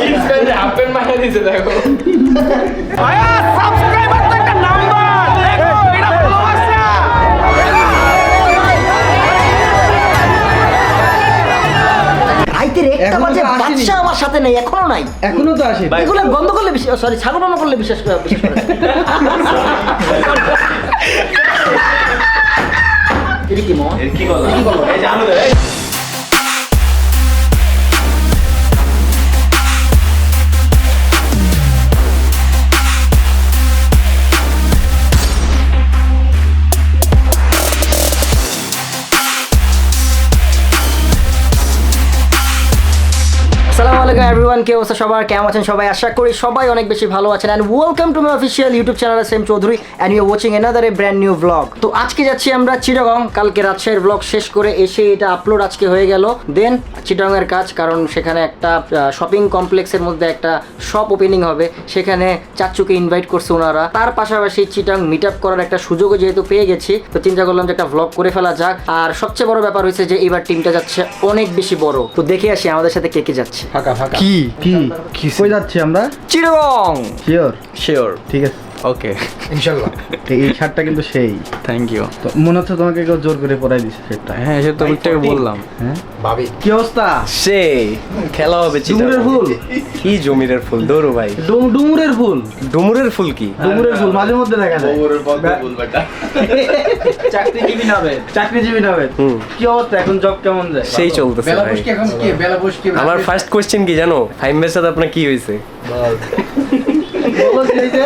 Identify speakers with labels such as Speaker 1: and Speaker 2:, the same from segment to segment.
Speaker 1: Jeans প্যান্টে half pant মারা দিছে দেখো।
Speaker 2: রাইতে একটা বাজে
Speaker 3: তো।
Speaker 2: বাচ্চা আমার সাথে নেই এখনও নাই।
Speaker 3: এখনও তো আসে
Speaker 2: এগুলো বন্ধ করলে সরি ছাগল করলে বিশ্বাস করে বিশ্বাস করে। এটা কি মা
Speaker 1: কি বলা এই জানো
Speaker 2: আসসালামু আলাইকুম এভরিওয়ান কে অবস্থা? সবার কেমন আছেন? সবাই আশা করি সবাই অনেক বেশি ভালো আছেন। And welcome to my official YouTube channel Sam Chowdhury and you watching another a brand new blog তো আজকে যাচ্ছি আমরা চিটাগং কালকে রাজশাহীর ব্লগ শেষ করে এসে এটা আপলোড আজকে হয়ে গেল। দেন চিটাগংয়ের কাজ কারণ সেখানে একটা শপিং কমপ্লেক্সের মধ্যে একটা শপ ওপেনিং হবে। সেখানে চাচুকে ইনভাইট করছে ওনারা। তার পাশাপাশি চিটাং মিট আপ করার একটা সুযোগও যেহেতু পেয়ে গেছি তো চিন্তা করলাম যে একটা ভ্লগ করে ফেলা যাক। আর সবচেয়ে বড় ব্যাপার হয়েছে যে এবার টিমটা যাচ্ছে অনেক বেশি বড়। তো দেখে আসি আমাদের সাথে কে কে যাচ্ছে।
Speaker 1: ফাঁকা ফাঁকা।
Speaker 3: কি কি? কি? কই যাচ্ছি আমরা?
Speaker 2: চিটাগং।
Speaker 3: শিওর
Speaker 1: শিওর
Speaker 3: ঠিক আছে।
Speaker 1: ওকে
Speaker 3: ইনশাল্লাহ। এই শার্টটা কিন্তু সেই।
Speaker 1: থ্যাংক ইউ
Speaker 3: তো মনে হচ্ছে তোমাকে কেউ জোর করে পরাই দিছে শার্টটা।
Speaker 1: হ্যাঁ সে তো একটু বললাম।
Speaker 3: হ্যাঁ? ভাবি। কি অবস্থা?
Speaker 1: সে খেলা হবে
Speaker 3: ডুমুরের ফুল?
Speaker 1: কি জমিরের ফুল? দৌড়ো ভাই।
Speaker 3: ডুম- ডুমুরের ফুল?
Speaker 1: ডুমুরের ফুল কি?
Speaker 3: ডুমুরের ফুল মাঝে মধ্যে দেখা যায়। চাকরিজীবী নাবে চাকরিজীবী নাবে
Speaker 1: হুম।
Speaker 3: কি অবস্থা? এখন জব কেমন যায়?
Speaker 1: সেই চলতেছে ভাই।
Speaker 4: এখন কি? বেলা বস কি
Speaker 1: আমার ফার্স্ট কোশ্চেন কি জানো? ফাইমের সাথে আপনার কি হয়েছে?
Speaker 3: বলো কি হয়েছে?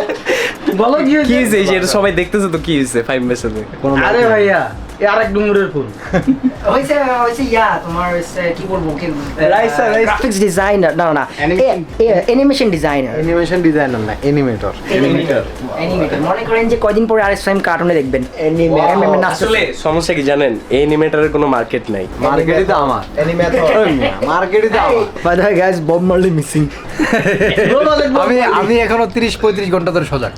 Speaker 3: বলো কি
Speaker 1: কি
Speaker 3: হয়েছে
Speaker 1: হয়েছে এই যে এটা সবাই দেখতেছে তো কি হয়েছে ফাইভ সাথে
Speaker 3: আরে ভাইয়া এ আরেক ডুমুরের ফুল।
Speaker 2: হয়েছে হয়েছে ইয়া তোমার হচ্ছে কি বলব কি
Speaker 3: রাইসা, রাইসা।
Speaker 2: গ্রাফিক্স ডিজাইনার না না
Speaker 4: Animation.
Speaker 2: Animation designer
Speaker 4: animation designer না অ্যানিমেটর
Speaker 2: অ্যানিমেটর মনে করেন যে কয়দিন পরে আরেক টাইম কার্টুনে দেখবেন। অ্যানিমে নাচতে
Speaker 1: আসলে সমস্যা কি জানেন? অ্যানিমেটরের কোনো মার্কেট নাই।
Speaker 4: মার্কেটই তো আমার। অ্যানিমেটর মার্কেটই তো আমার।
Speaker 2: By the guys Bob Marley missing
Speaker 4: আমি আমি এখনও 30 35 ঘণ্টা ধরে সজাগ।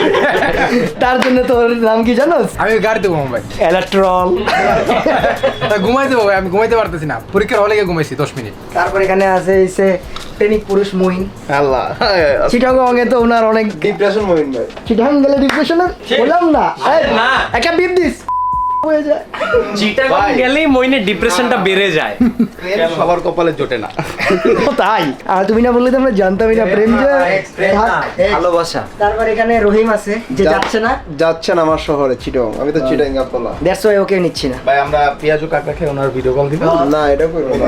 Speaker 2: তার জন্য তোর নাম কি জানোস?
Speaker 4: আমি গাড়িতে ঘুমাবো ভাই।
Speaker 2: ইলেকট্রল
Speaker 4: তা ঘুমাইতে হবে আমি ঘুমাইতে পারতেছি না। পরীক্ষার হলে গিয়ে ঘুমাইছি 10 মিনিট।
Speaker 2: তারপর এখানে আছে এসে প্রেমিক পুরুষ মহিন
Speaker 4: আল্লাহ
Speaker 2: চিটাগং এ তো ওনার অনেক
Speaker 4: ডিপ্রেশন মহিন ভাই।
Speaker 2: চিটাগং গেলে ডিপ্রেশনের বললাম না। এই,
Speaker 1: না।
Speaker 2: একটা বিপ দিস। হয়ে যায়
Speaker 1: চিটাগং গেলেই মইনে ডিপ্রেশনটা বেড়ে যায়।
Speaker 4: সবার কপালে জোটে না।
Speaker 2: তাই? আর তুমি না বললে তো আমরা জানতামই না প্রেম যে
Speaker 4: ভালোবাসা।
Speaker 2: তারপর এখানে রহিম আছে যে যাচ্ছে না।
Speaker 5: যাচ্ছেন আমার শহরে চিটং আমি তো চিটাং গাপলা
Speaker 2: দ্যাটস ওয়াই ওকে নিচ্ছি না।
Speaker 4: ভাই আমরা পেঁয়াজু কাকা ওনার ভিডিও কল দিব?
Speaker 5: না এটা করব না।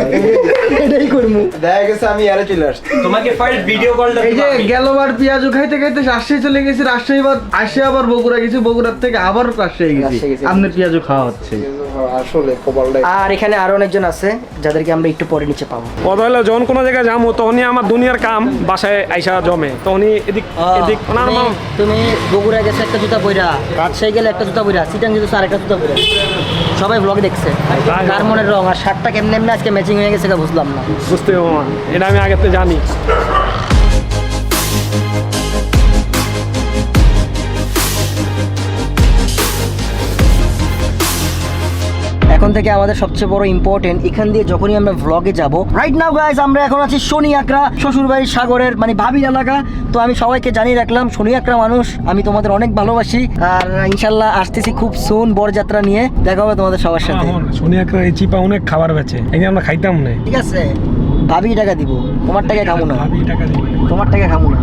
Speaker 2: এটাই করব।
Speaker 5: দেখা গেছে আমি আরে চলে আসছি।
Speaker 1: তোমাকে ফার্স্ট ভিডিও কলটা
Speaker 3: এই যে গেলবার পেঁয়াজু খাইতে খাইতে রাজশাহী চলে গেছি রাজশাহী আবার আসে আবার বগুড়া গেছি বগুড়ার থেকে আবার রাজশাহী গেছি। আপনার পেঁয়াজু খাওয়া হচ্ছে
Speaker 5: আসলে
Speaker 2: আর এখানে আরও অনেকজন আছে যাদেরকে আমরা একটু পরে নিচে পাবো।
Speaker 6: কথা হলো যখন কোনো জায়গায় যাব তখনই আমার দুনিয়ার কাম বাসায় আইসা জমে। তখনই এদিক এদিক
Speaker 2: তুমি- বগুড়া গেছে একটা জুতা পইরা। রাজশাহী গেলে একটা জুতা পইরা সিটাং যেতে আর একটা জুতা পইরা। সবাই ব্লগ দেখছে। কার মনের রং? আর শার্টটা কেমনে এমনি আজকে ম্যাচিং হয়ে গেছে বুঝলাম না।
Speaker 6: বুঝতে এটা আমি আগেতে জানি।
Speaker 2: এখন থেকে আমাদের সবচেয়ে বড় ইম্পর্টেন্ট এখান দিয়ে যখনই আমরা ভ্লগে যাব রাইট নাও গাইজ আমরা এখন আছি শনি আকরা শ্বশুরবাড়ির সাগরের মানে ভাবির এলাকা। তো আমি সবাইকে জানিয়ে রাখলাম শনি আকরা মানুষ আমি তোমাদের অনেক ভালোবাসি। আর ইনশাল্লাহ আসতেছি খুব সুন বরযাত্রা নিয়ে। দেখা হবে তোমাদের সবার সাথে।
Speaker 6: শনি একটা এই চিপা অনেক খাবার বেছে এই যে আমরা খাইতাম না।
Speaker 2: ঠিক আছে। ভাবি টাকা দিব তোমার টাকা খাব না।
Speaker 6: ভাবি টাকা দিবে।
Speaker 2: তোমার টাকা খাব না।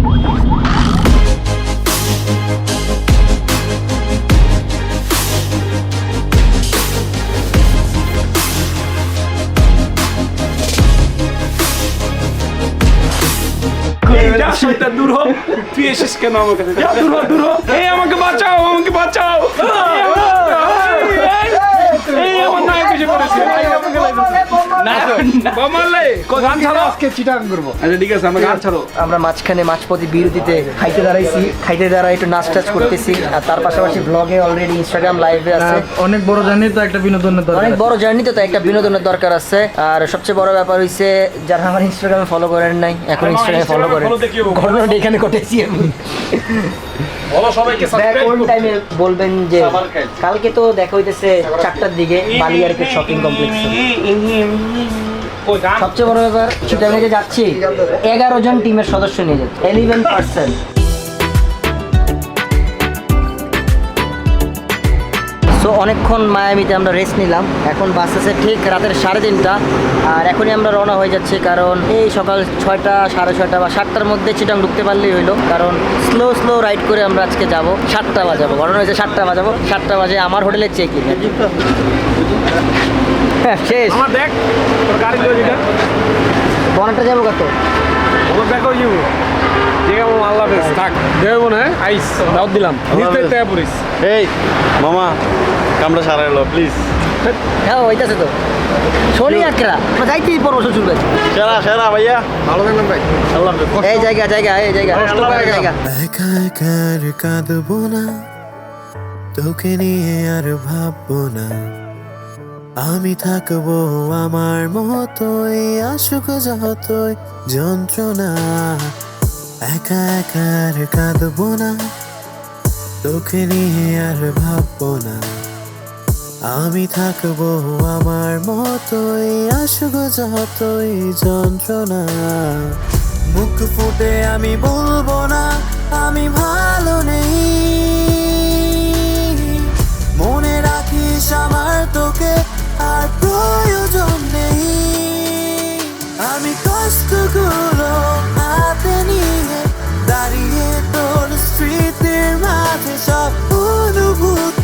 Speaker 6: যা শয়তান দূর হোক তুই এসেছিস কেন আমার কাছে যা দূর হো দূর হ। এই আমাকে বাঁচাও আমাকে বাঁচাও। এই আমার নায়ক এসে পড়েছে। আচ্ছা ঠিক আছে আমরা গান ছাড়ো।
Speaker 2: আমরা মাঝখানে মাঝপথে বিরতিতে খাইতে দাঁড়াইছি। খাইতে দাঁড়াই একটু নাচ টাচ করতেছি। আর তার পাশাপাশি ব্লগে অলরেডি ইনস্টাগ্রাম লাইভে আছে।
Speaker 3: অনেক বড় জার্নি তো একটা বিনোদনের দরকার
Speaker 2: অনেক বড় জার্নিতে তো একটা বিনোদনের দরকার আছে। আর সবচেয়ে বড় ব্যাপার হইছে যারা আমার ইনস্টাগ্রামে ফলো করেন নাই এখন ইনস্টাগ্রামে ফলো করেন? ঘটনাটা এখানে ঘটেছি আমি।
Speaker 6: বলো সবাইকে
Speaker 2: কোন টাইমে বলবেন যে কালকে তো দেখা হইতেছে চারটার দিকে বালিয়ারকে শপিং কমপ্লেক্স সবচেয়ে বড় ব্যাপার চিটাগাঙে যে যাচ্ছি। এগারো জন টিমের সদস্য নিয়ে যাচ্ছে এলিভেন পার্সেন্ট সো অনেকক্ষণ মায়ামিতে আমরা রেস্ট নিলাম। এখন বাস আছে ঠিক রাতের সাড়ে তিনটা। আর এখনই আমরা রওনা হয়ে যাচ্ছি কারণ এই সকাল ছয়টা, সাড়ে ছয়টা বা সাতটার মধ্যে চিটাং ঢুকতে পারলেই হইল। কারণ স্লো স্লো রাইড করে আমরা আজকে যাব। সাতটা বাজাবো। ঘটনা হয়েছে সাতটা বাজাবো। সাতটা বাজে আমার হোটেলে চেক ইন শেষ।
Speaker 6: আমার দেখ তোর গাড়ি
Speaker 2: যাব কত?
Speaker 6: ওর দেখো ইউ ঠিক আছে আল্লাহ হাফেজ থাক। দেবো না আইস। দাওয়াত দিলাম।
Speaker 7: এই মামা কামড়া সারা এলো প্লিজ
Speaker 2: হ্যাঁ ওইটাছে তো। যাইতেই শ্বশুর
Speaker 7: সেরা সেরা ভাইয়া।
Speaker 5: ভালো থাকবেন ভাই।
Speaker 7: আল্লাহ
Speaker 2: এই জায়গা জায়গা এই জায়গা।
Speaker 7: আল্লাহ
Speaker 2: এই জায়গা
Speaker 8: একা একা আর কাঁদবো না। তোকে নিয়ে আর ভাববো না। আমি থাকব আমার মতোই, আসুক যতই যন্ত্রণা। একা একা আর কাঁদবো না, তোকে নিয়ে আর ভাববো না। আমি থাকব আমার মতোই, আসুক যতই যন্ত্রণা। মুখ ফুটে আমি বলব না, আমি ভালো নেই। মনে রাখিস আমার তোকে আর প্রয়োজন নেই। আমি কষ্টগুলো হাতে নিয়ে দাঁড়িয়ে তোর স্মৃতির মাঝে সব অনুভূতি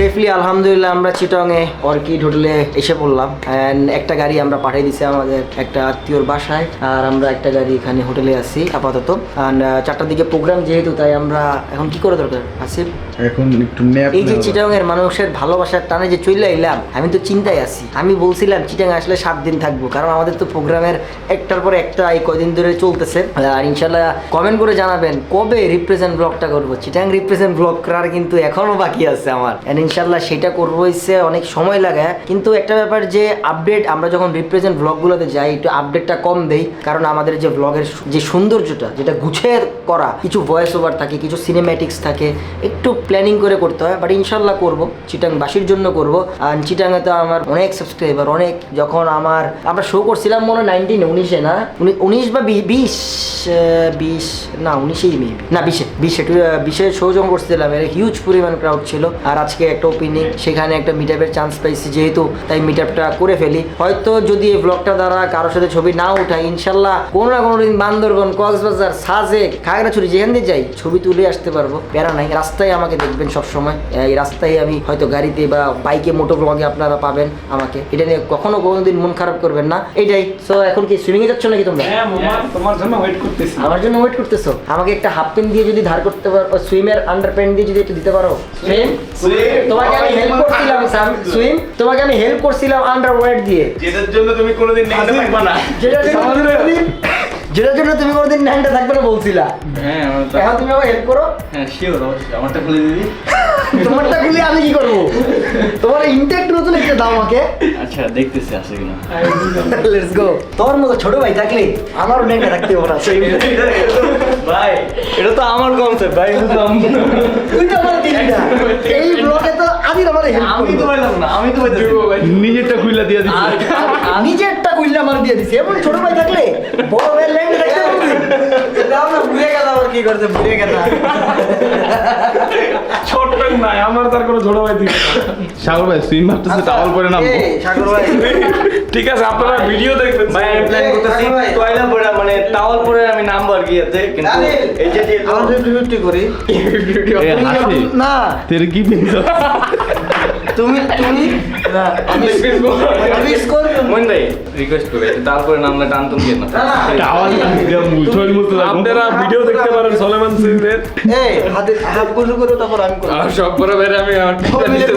Speaker 2: সেফলি আলহামদুলিল্লাহ আমরা চিটংয়ে অর্কিড হোটেলে এসে পড়লাম। অ্যান্ড একটা গাড়ি আমরা পাঠিয়ে দিছি আমাদের একটা আত্মীয়র বাসায় আর আমরা একটা গাড়ি এখানে হোটেলে আছি আপাতত। অ্যান্ড চারটার দিকে প্রোগ্রাম যেহেতু তাই আমরা এখন কি করে দরকার আসিফ
Speaker 3: এখন একটু ন্যাপ
Speaker 2: এই যে চিটাং এর মানুষের ভালোবাসার টানে যে চলে এলাম আমি তো চিন্তায় আছি। আমি বলছিলাম চিটাং আসলে সাত দিন থাকব কারণ আমাদের তো প্রোগ্রামের একটার পর একটা এই কয়দিন ধরে চলতেছে। আর ইনশাল্লাহ কমেন্ট করে জানাবেন কবে রিপ্রেজেন্ট ব্লগটা করব? চিটাং রিপ্রেজেন্ট ব্লগ করার কিন্তু এখনও বাকি আছে আমার। ইনশাল্লাহ সেটা করব হচ্ছে অনেক সময় লাগে। কিন্তু একটা ব্যাপার যে আপডেট আমরা যখন রিপ্রেজেন্ট ব্লগগুলোতে যাই, একটু আপডেটটা কম দেই। কারণ আমাদের যে ব্লগের যে সৌন্দর্যটা, যেটা গুছিয়ে করা, কিছু ভয়েস ওভার থাকে, কিছু সিনেম্যাটিক্স থাকে, একটু প্ল্যানিং করে করতে হয়। বাট ইনশাল্লাহ করব, চিটাংবাসীর জন্য করব। আর চিটাংয়ে তো আমার অনেক সাবস্ক্রাইবার অনেক যখন আমার আমরা শো করছিলাম মনে হয় নাইনটিন উনিশে না? উনি- উনিশ বি- বিশ বিশ, না, উনিশেই মেবি না, বিশে। বিশে বিশে শো যখন করছিলাম এর হিউজ পরিমাণ ক্রাউড ছিল। আর আজকে একটা ওপেনিং সেখানে একটা মিট আপের চান্স পাইছি যেহেতু তাই মিট আপটা করে ফেলি। হয়তো যদি এই ব্লগটা দ্বারা কারোর সাথে ছবি না উঠাই ইনশাল্লাহ কোনো না কোনো দিন বান্দরবন কক্সবাজার সাজেক খাগড়াছড়ি যেখান দিয়ে যাই ছবি তুলে আসতে পারব। প্যারা নাই রাস্তায় আমাকে দেখবেন সবসময়। এই রাস্তায় আমি হয়তো গাড়িতে বা বাইকে মোটো ব্লগে আপনারা পাবেন আমাকে। এটা নিয়ে কখনো কোনোদিন মন খারাপ করবেন না। এটাই। সো এখন কি সুইমিং এ যাচ্ছ নাকি তোমরা?
Speaker 6: হ্যাঁ তোমার জন্য ওয়েট করতেছি।
Speaker 2: আমার জন্য ওয়েট করতেছো? আমাকে একটা হাফ প্যান্ট দিয়ে যদি ধার করতে পারো সুইমের আন্ডার প্যান্ট দিয়ে যদি একটু দিতে পারো। সুইম তোমাকে আমি হেল্প করছিলাম সুইম তোমাকে আমি হেল্প করছিলাম আন্ডার দিয়ে।
Speaker 7: যেটার জন্য তুমি কোনোদিন নেগেটিভ যেটা
Speaker 2: যেটার জন্য তুমি কোনোদিন- ন্যাংটা থাকবে না বলছিলা।
Speaker 7: হ্যাঁ
Speaker 2: এখন তুমি আমাকে হেল্প করো।
Speaker 7: হ্যাঁ শিওর অবশ্যই আমারটা খুলে দিবি।
Speaker 2: তোমারটা খুলে আমি কি করব? তোমার ইনটেক্ট নতুন একটা দাও আমাকে।
Speaker 7: আচ্ছা দেখতেছি আসে কিনা।
Speaker 2: লেটস গো তোর মতো ছোট ভাই থাকলে আমারও ন্যাংটা থাকতে
Speaker 7: ভাই এটা তো আমার কনসেপ্ট ভাই।
Speaker 2: তুই তো আমার দিবি না এই ব্লগে তো আমি তোমার
Speaker 7: আমি তো পাইলাম না আমি তো
Speaker 3: নিজেরটা খুইলা দিয়ে দিছি।
Speaker 2: নিজেরটা কইলে আমার দিয়ে দিছি। এমন ছোট ভাই থাকলে বড় ভাই ল্যান্ড রাখতে পারবি দাও না কি করতে ভুলে গেল
Speaker 6: ছোট নাই আমার তার কোনো ছোট ভাই দিবে
Speaker 3: সাগর ভাই সুইম মারতেছে টাওয়াল পরে নামবো?
Speaker 2: সাগর ভাই।
Speaker 6: ঠিক আছে আপনারা ভিডিও দেখবেন।
Speaker 7: ভাই আমি প্ল্যান করতেছি টয়লেট পরে মানে টাওয়াল পরে আমি নামবো আর কি এতে কিন্তু এই যে দিয়ে
Speaker 2: আমরা ফিফটি ফিফটি করি। না।
Speaker 3: তেরে কি পিনছো
Speaker 2: তুমি তুমি? আমি আমি স্কোর
Speaker 7: মন ভাই রিকোয়েস্ট করে তারপরে নামটা টানতুন কেন?
Speaker 6: আপনারা ভিডিও দেখতে পারেন সলেমান সিংয়ের
Speaker 5: এই হাতে হাত বসে করো তারপর আমি করব।
Speaker 7: সব করে বেরে আমি আমার দিতে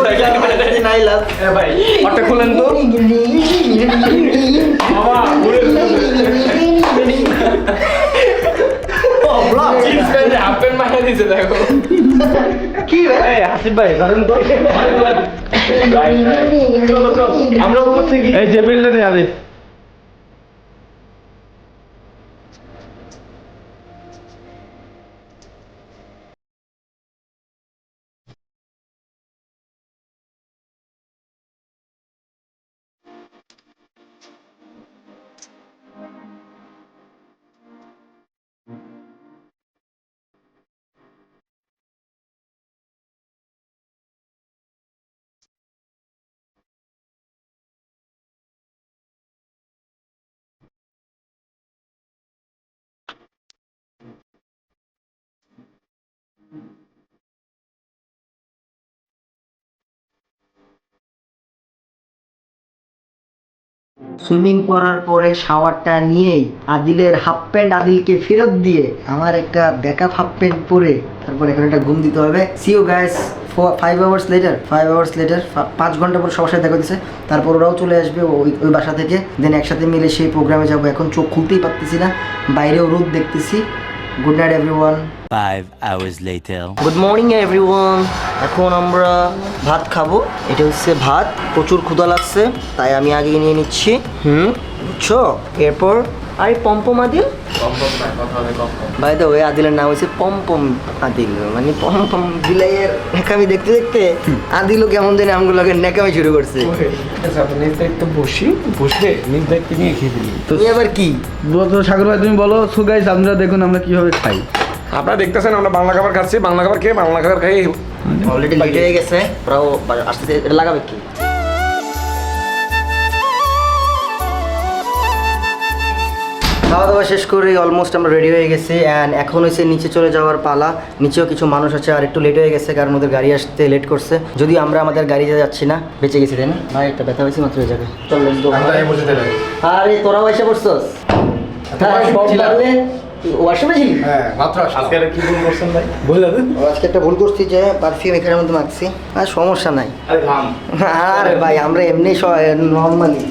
Speaker 7: থাকি
Speaker 5: নাই লাভ।
Speaker 7: ভাই ওটা খুলেন তো। জিন্স প্যান্টে হাফ প্যান্ট মারা দিছে দেখো
Speaker 6: এই যে বিল্ডে নিয়ে
Speaker 2: সুইমিং করার পরে শাওয়ারটা নিয়েই আদিলের হাফ প্যান্ট আদিলকে ফেরত দিয়ে আমার একটা ব্যাকআপ হাফ প্যান্ট পরে তারপর এখানে একটা ঘুম দিতে হবে। Ciao guys five hours later five hours later পাঁচ ঘণ্টা পর সবার সাথে দেখা দিচ্ছে তারপর ওরাও চলে আসবে ওই ওই বাসা থেকে। দেন একসাথে মিলে সেই প্রোগ্রামে যাব। এখন চোখ খুলতেই পারতেছি না। বাইরেও রোদ দেখতেছি। Good night everyone
Speaker 8: Five hours later.
Speaker 2: Good morning everyone এখন আমরা ভাত খাব। এটা হচ্ছে ভাত। প্রচুর ক্ষুধা লাগছে তাই আমি আগে নিয়ে নিচ্ছি। হুম বুঝছ? এরপর আরে পম্পম আদিল? ভাই তো ওই আদিলের নাম হচ্ছে পম্পম আদিল। মানে পম্পম বিলাইয়ের নেকামি দেখতে দেখতে আদিলও কেমন জানি আমগুলোকে নেকামি শুরু করছে।
Speaker 6: নিজ দায়িত্ব বসি বসলে নিজ দায়িত্ব নিয়ে খেয়ে দিলি
Speaker 2: তুমি আবার কি?
Speaker 3: তো সাগর ভাই তুমি বলো সো গাইস আপনারা দেখুন আমরা কীভাবে খাই।
Speaker 6: আপনারা দেখতেছেন আমরা বাংলা খাবার খাচ্ছি বাংলা খাবার খেয়ে বাংলা খাবার খাই।
Speaker 2: অলরেডি লেট হয়ে গেছে ওরাও আসতে এটা লাগাবে কি? খাওয়া দাওয়া শেষ করে অলমোস্ট আমরা রেডি হয়ে গেছি অ্যান্ড এখন হচ্ছে নিচে চলে যাওয়ার পালা। নিচেও কিছু মানুষ আছে আর একটু লেট হয়ে গেছে কারণ ওদের গাড়ি আসতে লেট করছে। যদি আমরা আমাদের গাড়িতে যাচ্ছি না বেঁচে গেছি তাই না? ভাই একটা ব্যথা হয়েছে মাত্র
Speaker 4: তো বসে দিলাম
Speaker 2: আরে তোরাও এসে পড়ছস? ওয়াশরুমে ছিলি?
Speaker 4: হ্যাঁ মাত্র আজকে
Speaker 7: কি ভুল করছেন ভাই?
Speaker 2: ও, আজকে একটা ভুল করছি যে পারফিউম এখানের মধ্যে মাখছি। আর সমস্যা নাই।
Speaker 7: আরে
Speaker 2: আরে ভাই আমরা এমনি নর্মালি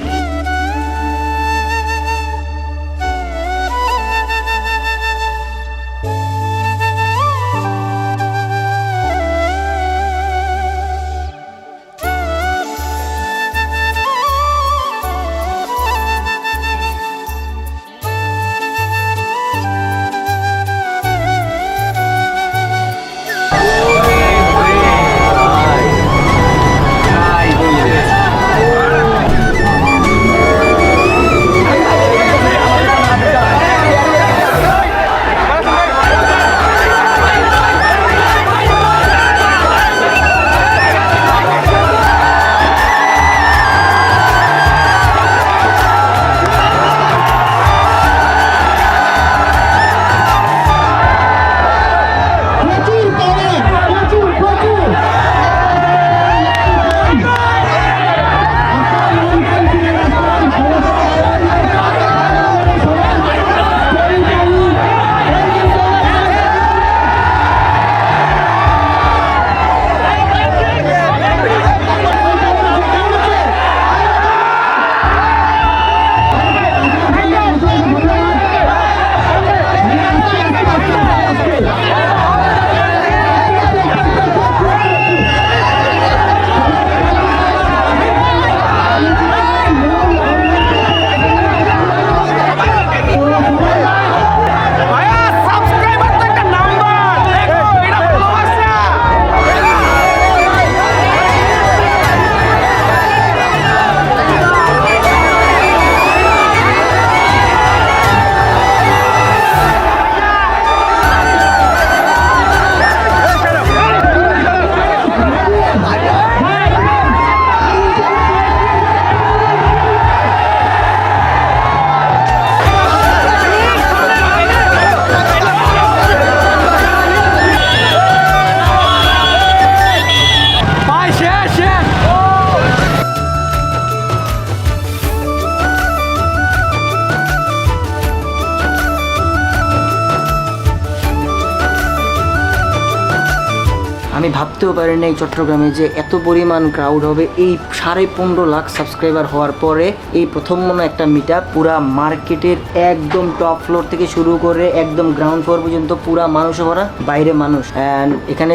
Speaker 2: ভাবতেও এই চট্টগ্রামে যে এত পরিমাণ ক্রাউড হবে, এই সাড়ে পনেরো লাখ সাবস্ক্রাইবার হওয়ার পরে এই প্রথম মনে একটা মিট পুরা মার্কেটের একদম টপ ফ্লোর থেকে শুরু করে একদম গ্রাউন্ড ফ্লোর পর্যন্ত পুরা মানুষ ভরা বাইরে মানুষ। অ্যান্ড এখানে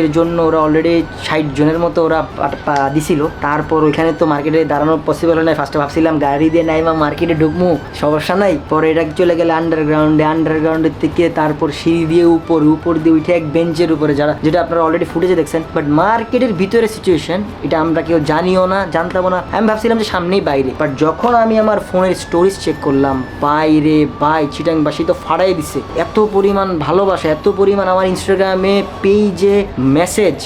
Speaker 2: এর জন্য ওরা অলরেডি ষাট জনের মতো ওরা দিছিল। তারপর ওইখানে তো মার্কেটে দাঁড়ানো পসিবল হয় না ফার্স্টে ভাবছিলাম, গাড়ি দিয়ে নাই বা মার্কেটে ঢুকমু, সমস্যা নাই। পরে এটা চলে গেলে আন্ডারগ্রাউন্ডে আন্ডারগ্রাউন্ডের থেকে তারপর সিঁড়ি দিয়ে উপর উপর দিয়ে উঠে এক বেঞ্চের উপরে যারা, যেটা আপনারা অলরেডি ফুটেজে দেখছেন বাট মার্কেটের ভিতরে সিচুয়েশন এটা আমরা কেউ জানিও না, জানতামও না। আমি ভাবছিলাম যে সামনেই বাইরে। বাট যখন আমি আমার ফোনের স্টোরেজ চেক করলাম বাইরে বাই চিটাংবাসী তো ফাড়াই দিছে। এত পরিমাণ ভালোবাসা, এত পরিমাণ আমার ইনস্টাগ্রামে পেজে মেসেজ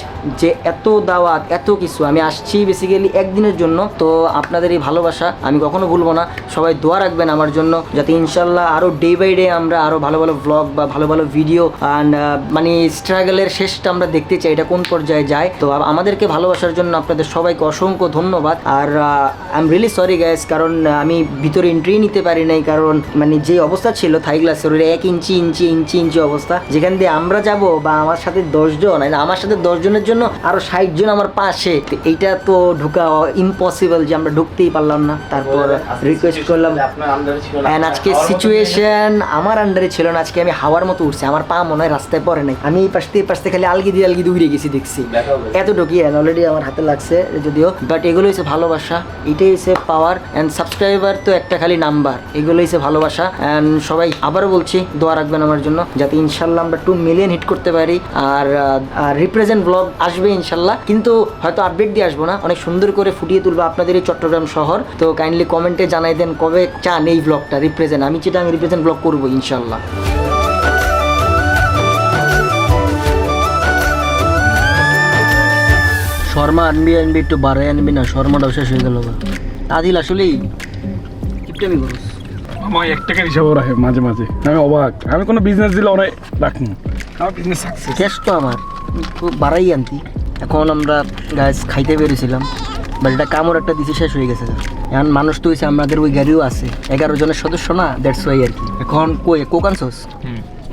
Speaker 2: যে এত দাওয়াত, এত কিছু। আমি আসছি বেসিক্যালি একদিনের জন্য, তো আপনাদের এই ভালোবাসা আমি কখনো ভুলবো না। সবাই দোয়া রাখবেন আমার জন্য, যাতে ইনশাল্লাহ আরও ডে বাই ডে আমরা আরও ভালো ভালো ব্লগ বা ভালো ভালো ভিডিও অ্যান্ড মানে স্ট্রাগলের শেষটা আমরা দেখতে চাই, এটা কোন পর্যায়ে যায়। তো আমাদেরকে ভালোবাসার জন্য আপনাদের সবাইকে অসংখ্য ধন্যবাদ। আর I am really sorry guys কারণ আমি ভিতরে এন্ট্রি নিতে পারি নাই, কারণ মানে যে অবস্থা ছিল থাই গ্লাসের ওর এক ইঞ্চি ইঞ্চি ইঞ্চি ইঞ্চি অবস্থা, যেখান দিয়ে আমরা যাব বা আমার সাথে দশজন আর আমার সাথে দশজনের জন্য আরও ষাট জন আমার পাশে। এইটা তো ঢুকা ইম্পসিবল যে আমরা ঢুকতেই পারলাম না। তারপর রিকোয়েস্ট করলাম অ্যান্ড আজকে সিচুয়েশন আমার আন্ডারে ছিল না আজকে আমি হাওয়ার মতো উঠছি আমার পা মনে হয় রাস্তায় পড়ে নাই। আমি এই পাশ থেকে পাশ থেকে খালি আলগি দিয়ে আলগি দিয়ে উড়ে গেছি দেখছি। এতটুকুই অলরেডি আমার হাতে লাগছে যদিও। বাট এগুলো হচ্ছে ভালোবাসা এটাই হচ্ছে পাওয়ার অ্যান্ড সাবস্ক্রাইবার তো একটা খালি নাম্বার এগুলো হচ্ছে ভালোবাসা অ্যান্ড সবাই আবারও বলছি দোয়া রাখবেন আমার জন্য যাতে ইনশাল্লাহ আমরা টু মিলিয়ন হিট করতে পারি। আর রিপ্রেজেন্ট ব্লগ আসবে ইনশাল্লাহ। কিন্তু হয়তো আপডেট দিয়ে আসব না। অনেক সুন্দর করে ফুটিয়ে তুলবো আপনাদের এই চট্টগ্রাম শহর। তো কাইন্ডলি কমেন্টে জানাই দেন কবে চান এই ব্লগটা রিপ্রেজেন্ট আমি যেটা আমি রিপ্রেজেন্ট ব্লগ করব ইনশাল্লাহ। শর্মা আনবি আনবি একটু বাড়াই আনবি না শর্মাটাও শেষ হয়ে গেল আদিল আসলেই কিপটামি করুস
Speaker 6: আমার এক টাকার হিসাবও রাখে মাঝে মাঝে। আমি অবাক। আমি কোনো বিজনেস দিলে অনেক রাখব। আমার বিজনেস সাকসেস
Speaker 2: ক্যাশ তো আমার। বাড়াই আনতি। এখন আমরা গাছ খাইতে বেরিয়েছিলাম বাট এটা কামড় একটা দিছি শেষ হয়ে গেছে। এখন মানুষ তো হয়েছে আমাদের ওই গাড়িও আছে। এগারো জনের সদস্য না দ্যাটস ওয়াই আর কি এখন কই কোক আনছোস?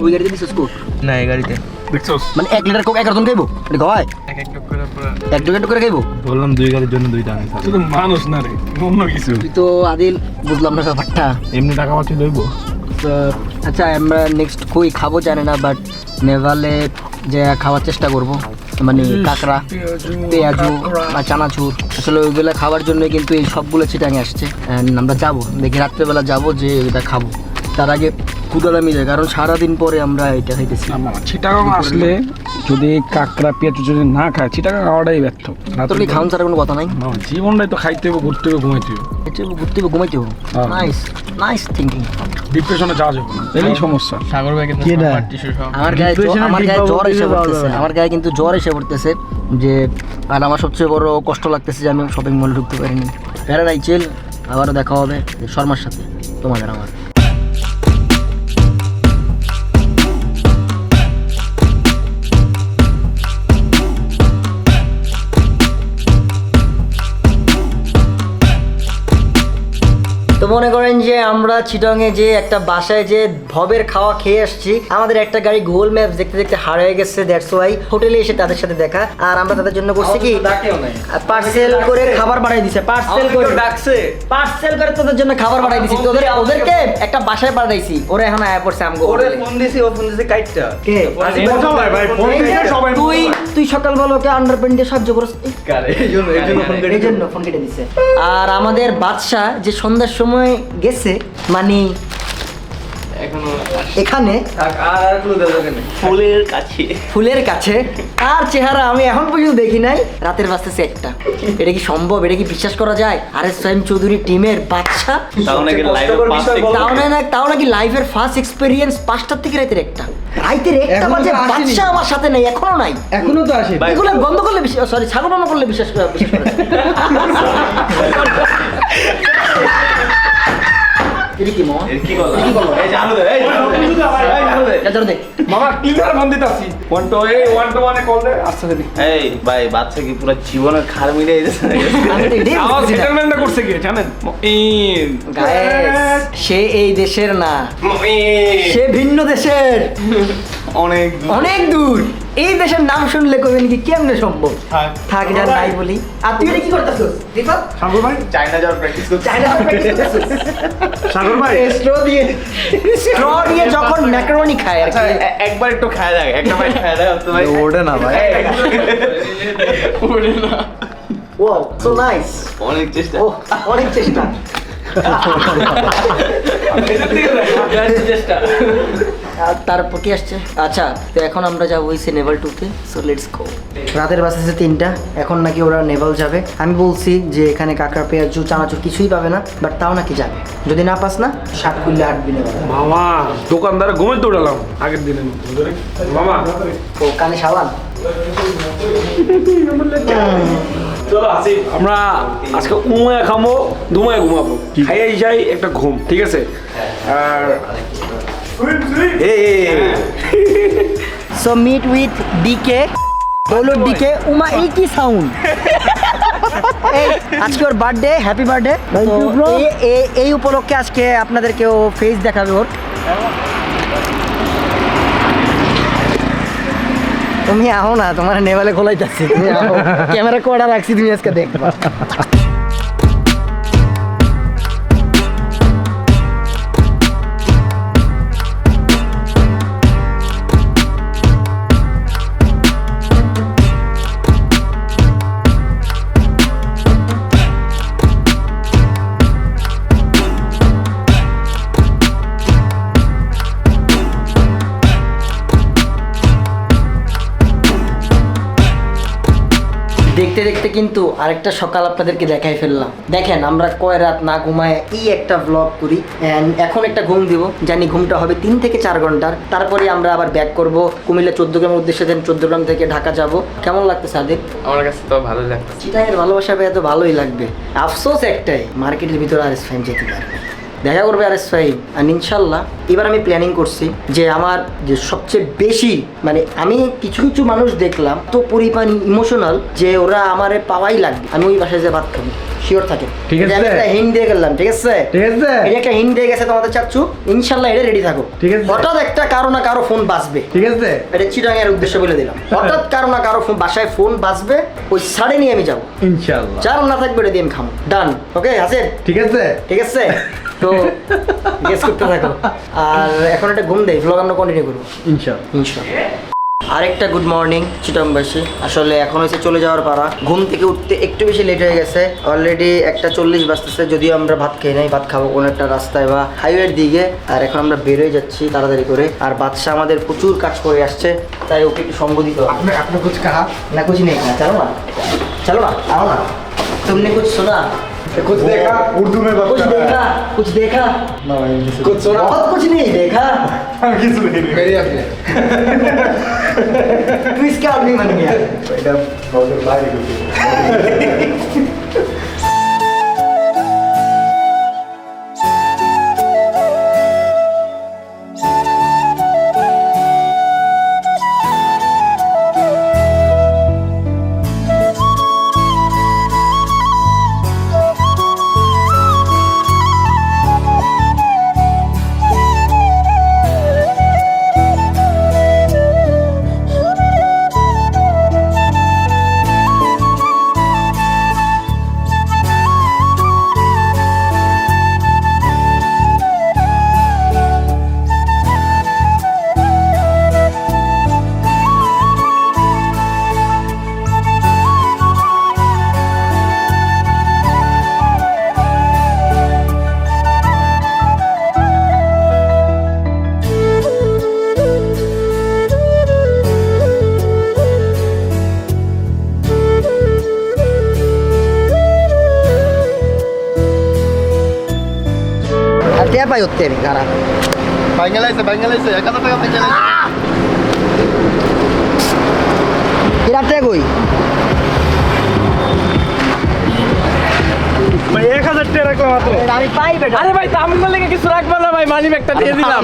Speaker 2: ওই গাড়িতে দিছিস কোক?
Speaker 5: না এই গাড়িতে।
Speaker 2: মানে এক লিটার কোক এগারো জন খাইবো? এটা হয় এক টুক করে খাইবো?
Speaker 5: বললাম দুই গাড়ির জন্য দুইটা আনি
Speaker 6: শুধু মানুষ না রে অন্য কিছু।
Speaker 2: তুই তো আদিল বুঝলাম না ব্যাপারটা।
Speaker 5: এমনি টাকা পাচ্ছি লইবো
Speaker 2: আচ্ছা আমরা নেক্সট কই খাব জানি না বাট নেভালে যে খাওয়ার চেষ্টা করব। মানে কাঁকড়া পেঁয়াজু বা চানাচুর। আসলে ওইগুলো খাওয়ার জন্য কিন্তু এই সবগুলো চিটাঙে আসছে। আমরা যাব দেখি রাত্রেবেলা যাব যে এটা খাব। তার আগে ক্ষুদাটা মিলে কারণ সারাদিন পরে আমরা এটা খাইতেছি।
Speaker 6: চিটাগাং আসলে যদি কাঁকড়া পেঁয়াজ যদি না খায় চিটাগাং খাওয়াটাই ব্যর্থ।
Speaker 2: কি খাওয়ান ছাড়া কোনো কথা নাই?
Speaker 6: জীবনটাই তো খাইতে হবে ঘুরতে হবে ঘুমাইতে হবে
Speaker 2: এটা ঘুরতে হবে ঘুমাইতে হবে। নাইস নাইস থিঙ্কিং
Speaker 6: ডিপ্রেশনে যাওয়া যাবে। এই সমস্যা।
Speaker 5: সাগর ভাই কিন্তু
Speaker 2: আমার গায়ে আমার গায়ে জ্বর এসে পড়তেছে। আমার গায়ে কিন্তু জ্বর এসে পড়তেছে যে আর আমার সবচেয়ে বড় কষ্ট লাগতেছে যে আমি শপিং মলে ঢুকতে পারিনি। প্যারাডাই চেল আবারও দেখা হবে। শর্মার সাথে। তোমাদের আমার। মনে করেন যে আমরা চিটংয়ে যে একটা বাসায় যে ভবের খাওয়া খেয়ে আসছি আমাদের একটা গাড়ি গুগল ম্যাপ দেখতে দেখতে হারিয়ে গেছে দ্যাটস ওয়াই হোটেলে এসে তাদের সাথে দেখা। আর আমরা তাদের জন্য করছি কি? পার্সেল করে খাবার বানাই দিছে পার্সেল করে।
Speaker 1: ডাকছে।
Speaker 2: পার্সেল করে তোদের জন্য খাবার বানাই দিছি। তোদের ওদেরকে একটা বাসায় পাঠাইছি। ওরা এখন আয়া পড়ছে আমগো
Speaker 7: ওরে ফোন দিছি ও ফোন দিছে কাইটটা।
Speaker 2: কে? এই যে তুই তুই সকালবেলা ওকে আন্ডারপ্যান্ট দিয়ে সাহায্য করছ এই
Speaker 7: এই জন্য এই জন্য ফোন
Speaker 2: এই জন্য ফোন কেটে দিছে। আর আমাদের বাদশা যে সন্ধ্যার সময় গেছে মানে
Speaker 7: এখানে ফুলের কাছে।
Speaker 2: ফুলের কাছে। আর চেহারা আমি এখন পর্যন্ত দেখি নাই। রাতের বাজতেছে একটা। এটা কি সম্ভব? এটা কি বিশ্বাস করা যায়? আর এস সাইম চৌধুরী টিমের বাচ্চা
Speaker 7: তাও নাকি
Speaker 2: লাইফের ফার্স্ট এক্সপেরিয়েন্স পাঁচটার থেকে রাতের একটা। রাইতের একটা বাজে বাচ্চা আমার সাথে নেই এখনও নাই।
Speaker 3: এখনও তো আসে
Speaker 2: এগুলো বন্ধ করলে বিশ্বাস সরি ছাগল করলে বিশ্বাস করা বিশ্বাস করা যায়। এটা কি মামা
Speaker 7: এর কি বলা এই জানো দে এই জানো দে। এই জানো দে।
Speaker 2: যা, চলো দেখ
Speaker 6: মামা ক্লিয়ার ফোন দিতাছি ওয়ান টু এই ওয়ান টু ওয়ানে কল দে। আস্তে আস্তে
Speaker 7: এই ভাই বাচ্চা কি পুরো জীবনের খার মিলে
Speaker 6: করছে কি? জানেন? ইন
Speaker 2: সে এই দেশের না। সে ভিন্ন দেশের।
Speaker 7: অনেক
Speaker 2: অনেক দূর। এই দেশের নাম শুনলে কবেন কি কেমনে সম্ভব? থাক যা নাই বলি। আর তুই এটা কি করতেছিস রিফাত?
Speaker 3: সাগর ভাই?
Speaker 7: চায়না যাওয়ার প্র্যাকটিস করছি
Speaker 2: চায়না
Speaker 3: সাগর ভাই?
Speaker 2: স্ট্র দিয়ে স্ট্র দিয়ে যখন ম্যাকারনি খায় আর
Speaker 7: আচ্ছা
Speaker 2: কি
Speaker 7: একবার একটু খায় দেখ একটা বাইট খায় দেখ তো ভাই
Speaker 3: ওঠে না ভাই।
Speaker 7: ওরে না।
Speaker 2: ওয়াও সো নাইস
Speaker 7: অনেক চেষ্টা।
Speaker 2: ও অনেক চেষ্টা।
Speaker 7: চেষ্টা।
Speaker 2: তারপর কি আসছে। আচ্ছা তো এখন আমরা যাব হইছে নেভাল টুতে সো লেটস গো রাতের বাস আছে তিনটা এখন নাকি ওরা নেভাল যাবে। আমি বলছি যে এখানে কাঁকড়া পেঁয়াজু চানাচুর কিছুই পাবে না বাট তাও নাকি যাবে। যদি না পাস না শাক করলে আটবি নেভাল
Speaker 6: মামা দোকানদারে ঘুমে দৌড়ালাম আগের মতো। মামা।
Speaker 2: ও কানে সালাম
Speaker 6: চলো আসি। আমরা আজকে উমায় খামো দুমায় ঘুমাবো। খাইয়াই যাই একটা ঘুম ঠিক আছে? আর
Speaker 2: সো মিট উইথ ডিকে বলো ডিকে উমা এই কি সাউন্ড এই আজকে ওর বার্থডে হ্যাপি বার্থডে এই উপলক্ষে আজকে আপনাদেরকে ও ফেস দেখাবে ওর। তুমি আহো না তোমার নেভালে খোলাইতেছি। তুমি আহো। ক্যামেরা কোয়াডা রাখছি তুমি আজকে দেখবা। দেখতে দেখতে কিন্তু আরেকটা সকাল আপনাদেরকে দেখাই ফেললাম। দেখেন আমরা কয় রাত না ঘুমায় এই একটা ব্লগ করি। এখন একটা ঘুম দিব। জানি ঘুমটা হবে তিন থেকে চার ঘণ্টার। তারপরে আমরা আবার ব্যাক করব। কুমিল্লা চোদ্দ গ্রামের উদ্দেশ্যে দেন চোদ্দ গ্রাম থেকে ঢাকা যাব। কেমন লাগতেছে আদের
Speaker 1: আমার কাছে তো ভালো লাগছে
Speaker 2: চিটাঙের ভালোবাসা পেয়ে তো ভালোই লাগবে। আফসোস একটাই মার্কেটের ভিতরে আর ফাইন যেতে পারবে দেখা করবে আর এস ফাইন আর ইনশাল্লাহ, এবার আমি প্ল্যানিং করছি যে আমার যে সবচেয়ে বেশি মানে আমি কিছু কিছু মানুষ দেখলাম তো পরিমাণ ইমোশনাল যে ওরা আমারে পাওয়াই লাগবে। আমি ওই বাসায় যে পারতাম শিওর থাকে।
Speaker 3: ঠিক
Speaker 2: এটা আমি একটা হিন্ট দিয়ে গেলাম ঠিক আছে?
Speaker 3: ঠিক আছে।
Speaker 2: এই একটা হিন্ট দিয়ে গেছে তোমাদের চাচ্ছু ইনশাল্লাহ এটা রেডি থাকো
Speaker 3: ঠিক আছে।
Speaker 2: হঠাৎ একটা কারও না কারও ফোন বাজবে।
Speaker 3: ঠিক আছে।
Speaker 2: এটা চিটাঙের উদ্দেশ্য বলে দিলাম। হঠাৎ কারও না কারও ফোন বাসায় ফোন বাজবে ওই সাড়ে নিয়ে আমি যাব।
Speaker 3: ইনশাআল্লাহ
Speaker 2: যার না থাকবে এটা দিয়ে আমি খামো। ডান ওকে হাসেন?
Speaker 3: ঠিক আছে।
Speaker 2: ঠিক আছে? তো গেস করতে থাকো। আর এখন একটা ঘুম দেয় ভ্লগ আমরা কন্টিনিউ করব।
Speaker 3: ইনশাআল্লাহ
Speaker 2: ইনশাল্লাহ। আরেকটা গুড মর্নিং চিটংবাসী আসলে এখন হয়েছে চলে যাওয়ার পাড়া। ঘুম থেকে উঠতে একটু বেশি লেট হয়ে গেছে। অলরেডি একটা চল্লিশ বাজতেছে যদিও আমরা ভাত খেয়ে নাই ভাত খাব কোনো একটা রাস্তায় বা হাইওয়ের দিকে। আর এখন আমরা বেরোয় যাচ্ছি তাড়াতাড়ি করে। আর বাদশা আমাদের প্রচুর কাজ করে আসছে তাই ওকে একটু সঙ্গ দিতে হবে।
Speaker 4: আপনার কুছ কাহা? না
Speaker 2: কুচি নেই। না চলো না। চলো না না। তুমি কুচ শোনা। कुछ
Speaker 4: देखा?
Speaker 3: उर्दू में
Speaker 2: कुछ देखा? कुछ देखा?
Speaker 4: कुछ सुना?
Speaker 2: बहुत कुछ नहीं देखा।
Speaker 4: मेरी अपने
Speaker 2: तू इसका आदमी बन गया।
Speaker 3: বাঙ্গালাইছে বাঙ্গালাইছে এক হাজার টাকা বাঙ্গালাইছে
Speaker 2: Kira koi?
Speaker 6: ভাই এক হাজার টাকা রাখলাম
Speaker 2: আমি পাই বেটা।
Speaker 1: আরে ভাই দাম করলে কিছু রাখবে না ভাই মানি ব্যাগটা দিয়ে দিলাম।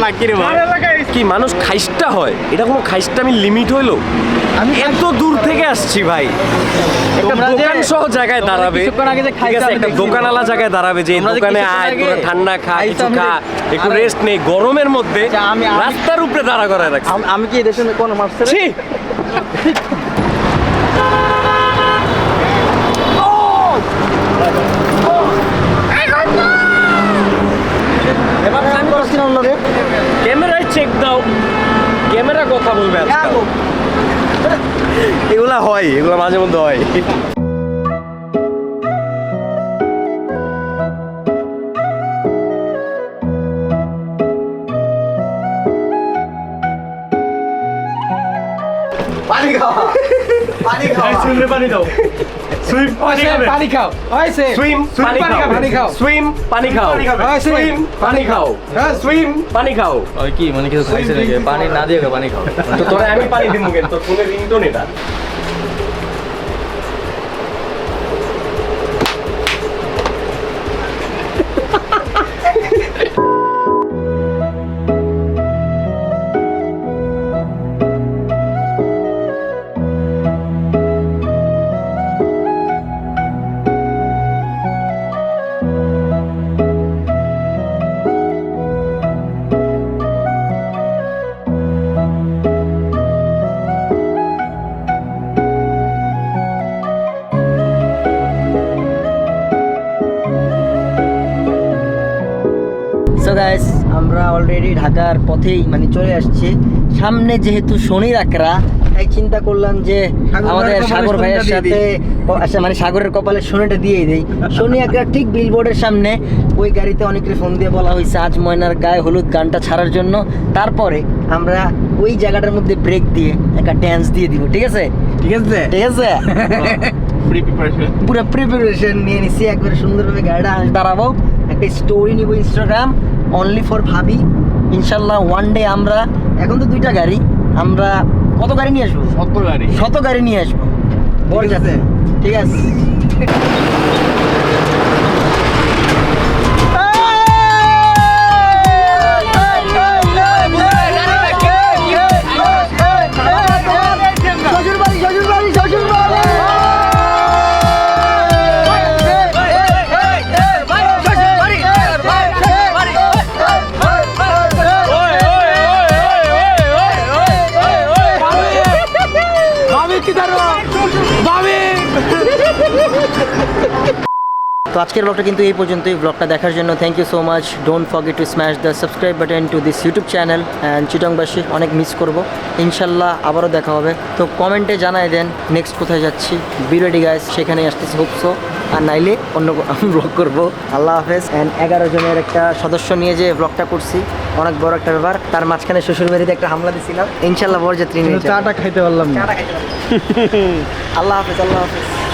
Speaker 1: কি মানুষ খাইস্টা হয়? এটা কোনো খাইস্টা আমি লিমিট হইল? আমি এত দূর থেকে আসছি ভাই। দোকান সহ জায়গায় দাঁড়াবে। ঠিক আছে একটা দোকানওয়ালা জায়গায় দাঁড়াবে যে দোকানে আয় তোরা ঠান্ডা খা কিছু খা একটু রেস্ট নেই গরমের মধ্যে
Speaker 2: আচ্ছা,
Speaker 1: রাস্তার উপরে দাঁড়া করায় রাখছি।
Speaker 2: আমি কি সঙ্গে কোনো মারছে রে?
Speaker 1: ছি!
Speaker 2: এবার আমি করছি না অন্যরে
Speaker 1: ক্যামেরায় চেক দাও ক্যামেরা কথা বলবে এগুলা হয় এগুলা মাঝে মধ্যে হয়।
Speaker 2: পানি খাওয়া। পানি খাওয়া।
Speaker 6: পানি দাও। সুইম পানি খাবে
Speaker 4: পানি খাও হয় সে
Speaker 1: সুইম পানি
Speaker 4: পানি
Speaker 1: খাও
Speaker 4: পানি খাও।
Speaker 1: সুইম পানি খাও
Speaker 4: হ্যাঁ, swim।
Speaker 1: সুইম পানি খাও সুইম পানি খাও
Speaker 7: কি মানে কিছু খাইছে নাকি? পানি না দিয়ে পানি খাও।
Speaker 1: তো তোরা আমি পানি দিমু কেন? তোর ফোনে রিংটোন এটা।
Speaker 2: ঢাকার পথেই মানে চলে আসছে। সামনে যেহেতু শনি রাখরা তাই চিন্তা করলাম যে আমাদের সাগর ভাইয়ের সাথে আচ্ছা মানে সাগরের কপালে শনিটা দিয়েই দেই। শনি একটা ঠিক বিলবোর্ডের সামনে। ওই গাড়িতে অনেকের ফোন দিয়ে বলা হয়েছে আজ ময়নার গায়ে হলুদ গানটা ছাড়ার জন্য। তারপরে আমরা ওই জায়গাটার মধ্যে ব্রেক দিয়ে একটা ড্যান্স দিয়ে দিব ঠিক আছে?
Speaker 3: ঠিক আছে।
Speaker 2: ঠিক আছে?
Speaker 5: পুরো প্রিপারেশন
Speaker 2: নিয়ে নিছি একবারে সুন্দরভাবে গাড়িটা দাঁড়াবো। একটা স্টোরি নিব ইনস্টাগ্রাম অনলি ফর ভাবি। ইনশাল্লাহ ওয়ান ডে আমরা এখন তো দুইটা গাড়ি আমরা কত গাড়ি নিয়ে আসব?
Speaker 5: শত গাড়ি।
Speaker 2: শত গাড়ি নিয়ে আসব। ঠিক আছে। ঠিক আছে। তো আজকের ব্লগটা কিন্তু এই পর্যন্তই। ব্লগটা দেখার জন্য thank you so much don't forget to smash the subscribe button to this YouTube channel and চিটংবাসী অনেক মিস করব। ইনশাল্লাহ আবারও দেখা হবে। তো কমেন্টে জানাই দেন নেক্সট কোথায় যাচ্ছি। বিরেডি গাইস সেখানে আসতেছি। হোপসো আর নাইলে অন্য ব্লগ করব। আল্লাহ হাফেজ। অ্যান্ড এগারো জনের একটা সদস্য নিয়ে যে ব্লগটা করছি অনেক বড় একটা ব্যাপার। তার মাঝখানে শ্বশুর বাড়িতে একটা হামলা দিছিলাম। ইনশাল্লাহ বরযাত্রী নিয়ে
Speaker 3: চাটা খাইতে পারলাম না।
Speaker 2: আল্লাহ হাফেজ আল্লাহ হাফেজ।